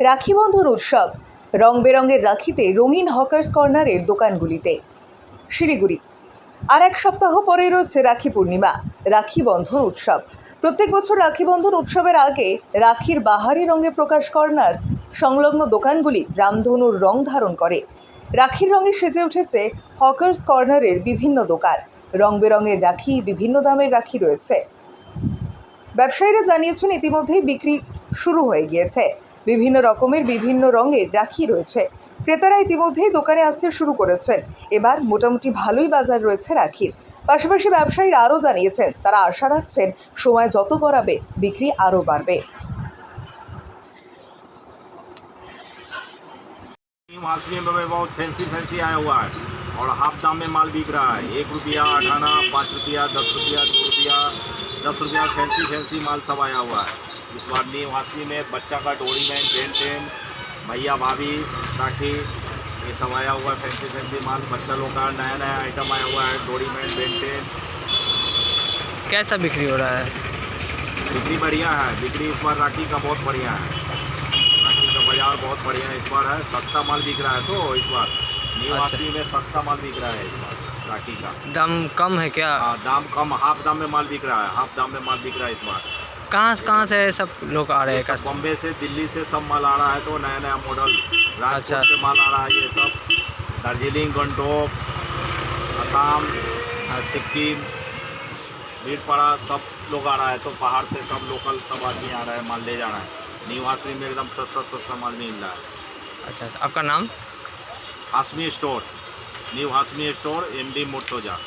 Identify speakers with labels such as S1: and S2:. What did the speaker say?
S1: রাখি বন্ধন উৎসব। রং বেরঙের রাখিতে রঙিন হকার্স কর্নারের দোকানগুলিতে। শিলিগুড়ি। আর এক সপ্তাহ পরে রয়েছে রাখি পূর্ণিমা রাখি বন্ধন উৎসব। প্রত্যেক বছর রাখি বন্ধন উৎসবের আগে রাখির বাহারি রঙে প্রকাশ কর্নার সংলগ্ন দোকানগুলি রামধনুর রং ধারণ করে। রাখির রঙে সেজে উঠেছে হকার্স কর্নারের বিভিন্ন দোকান। রং বেরঙের রাখি, বিভিন্ন দামের রাখি রয়েছে। ব্যবসায়ীরা জানিয়েছেন, ইতিমধ্যেই বিক্রি শুরু হয়ে গিয়েছে বিভিন্ন রকমের বিভিন্ন রঙের রাখি রয়েছে ক্রেতারা ইতিমধ্যেই দোকানে আসতে শুরু করেছেন এবার মোটামুটি ভালোই বাজার রয়েছে রাখির পাশাপাশি ব্যবসায়ীরা আরও জানিয়েছেন তারা আশা রাখছেন সময় যত গড়াবে বিক্রি আরও বাড়বে
S2: मासवी में बहुत फैंसी फैंसी आया हुआ है और हाफ दाम में माल बिक रहा है एक रुपया अठाना पाँच रुपया दस रुपया दो रुपया दस रुपया फैंसी फैंसी माल सब आया हुआ है इस बार हासवी में बच्चा का डोरी मैन पेन टेन भैया भाभी राखी ये सब आया हुआ है फैंसी फैंसी माल बच्चा लोग का नया नया आइटम आया हुआ है डोरी मैन पेन टेन।
S3: कैसा बिक्री हो रहा है?
S2: बिक्री बढ़िया है बिक्री इस बार राखी का बहुत बढ़िया है। राखी का बाज़ार बहुत बढ़िया है इस बार है सस्ता माल बिक रहा है तो इस बार। न्यू
S3: अच्छा।
S2: में सस्ता माल बिक रहा है इस बार राखी का।
S3: दाम कम है क्या?
S2: हाँ, दाम कम हाफ़ दाम में माल बिक रहा है हाफ़ दाम में माल बिक रहा है इस बार।
S3: कहाँ से कहाँ से सब लोग आ रहे हैं
S2: बॉम्बे से दिल्ली से सब माल आ रहा है तो नया नया मॉडल
S3: अच्छा।
S2: से माल आ रहा है ये सब। दार्जिलिंग गंडोक असम सिक्किम भीड़पाड़ा सब लोग आ रहा है तो पहाड़ से सब लोकल सब आदमी आ रहा है माल ले जा रहा है। न्यू हासमी में एकदम सस्ता सस्ता माल मिल रहा है।
S3: अच्छा अच्छा। आपका नाम?
S2: Hashmi store new Hashmi store M D मोटोजा